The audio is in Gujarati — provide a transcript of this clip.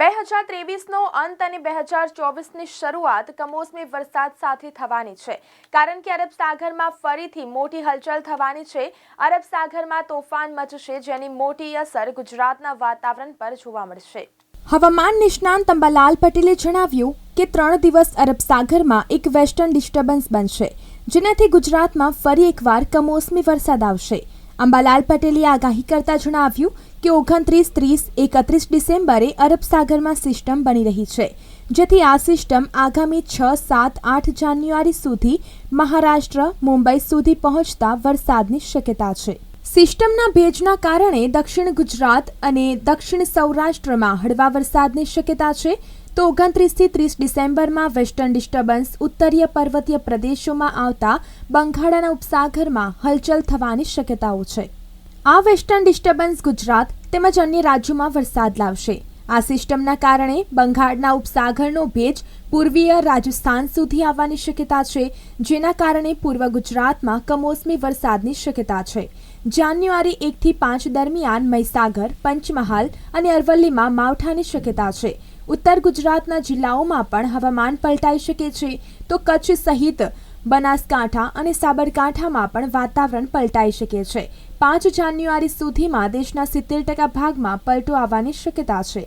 બે હજાર ત્રેવીસનો અંત અને બે હજાર ચોવીસની શરૂઆત કમોસમી વરસાદ સાથે થવાની છે. કારણ કે અરબ સાગરમાં ફરીથી મોટી હલચલ થવાની છે. અરબ સાગરમાં તોફાન મચશે, જેની મોટી અસર ગુજરાતના વાતાવરણ પર જોવા મળશે. હવામાન નિષ્ણાંત અંબાલાલ પટેલે જણાવ્યું કે ત્રણ દિવસ અરબ સાગરમાં એક વેસ્ટર્ન ડિસ્ટર્બન્સ બનશે, જેનાથી ગુજરાતમાં ફરી એકવાર કમોસમી વરસાદ આવશે. અંબાલાલ પટેલે આગાહી કરતા જણાવ્યું કે ઓગણત્રીસ ત્રીસ એકત્રીસ ડિસેમ્બરે અરબ સાગરમાં સિસ્ટમ બની રહી છે, જેથી આ સિસ્ટમ આગામી છ, સાત, આઠ જાન્યુઆરી સુધી મહારાષ્ટ્ર, મુંબઈ સુધી પહોંચતા વરસાદની શક્યતા છે. સિસ્ટમના ભેજના કારણે દક્ષિણ ગુજરાત અને દક્ષિણ સૌરાષ્ટ્રમાં હળવા વરસાદની શક્યતા છે. તો ઓગણત્રીસથી ત્રીસ ડિસેમ્બરમાં વેસ્ટર્ન ડિસ્ટર્બન્સ ઉત્તરીય પર્વતીય પ્રદેશોમાં આવતા બંગાળાના ઉપસાગરમાં હલચલ થવાની શક્યતાઓ છે. આ વેસ્ટર્ન ડિસ્ટર્બન્સ ગુજરાત તેમજ અન્ય રાજ્યોમાં વરસાદ લાવશે. આ સિસ્ટમના કારણે બંગાળના ઉપસાગરનો ભેજ પૂર્વીય રાજસ્થાન સુધી આવવાની શક્યતા છે, જેના કારણે પૂર્વ ગુજરાતમાં કમોસમી વરસાદની શક્યતા છે. જાન્યુઆરી એકથી પાંચ દરમિયાન મહીસાગર, પંચમહાલ અને અરવલ્લીમાં માવઠાની શક્યતા છે. ઉત્તર ગુજરાતના જિલ્લાઓમાં પણ હવામાન પલટાઈ શકે છે, તો કચ્છ સહિત બનાસકાંઠા અને સાબરકાંઠામાં પણ વાતાવરણ પલટાઈ શકે છે. પાંચ જાન્યુઆરી સુધીમાં દેશના સિત્તેર ટકા ભાગમાં પલટો આવવાની શક્યતા છે.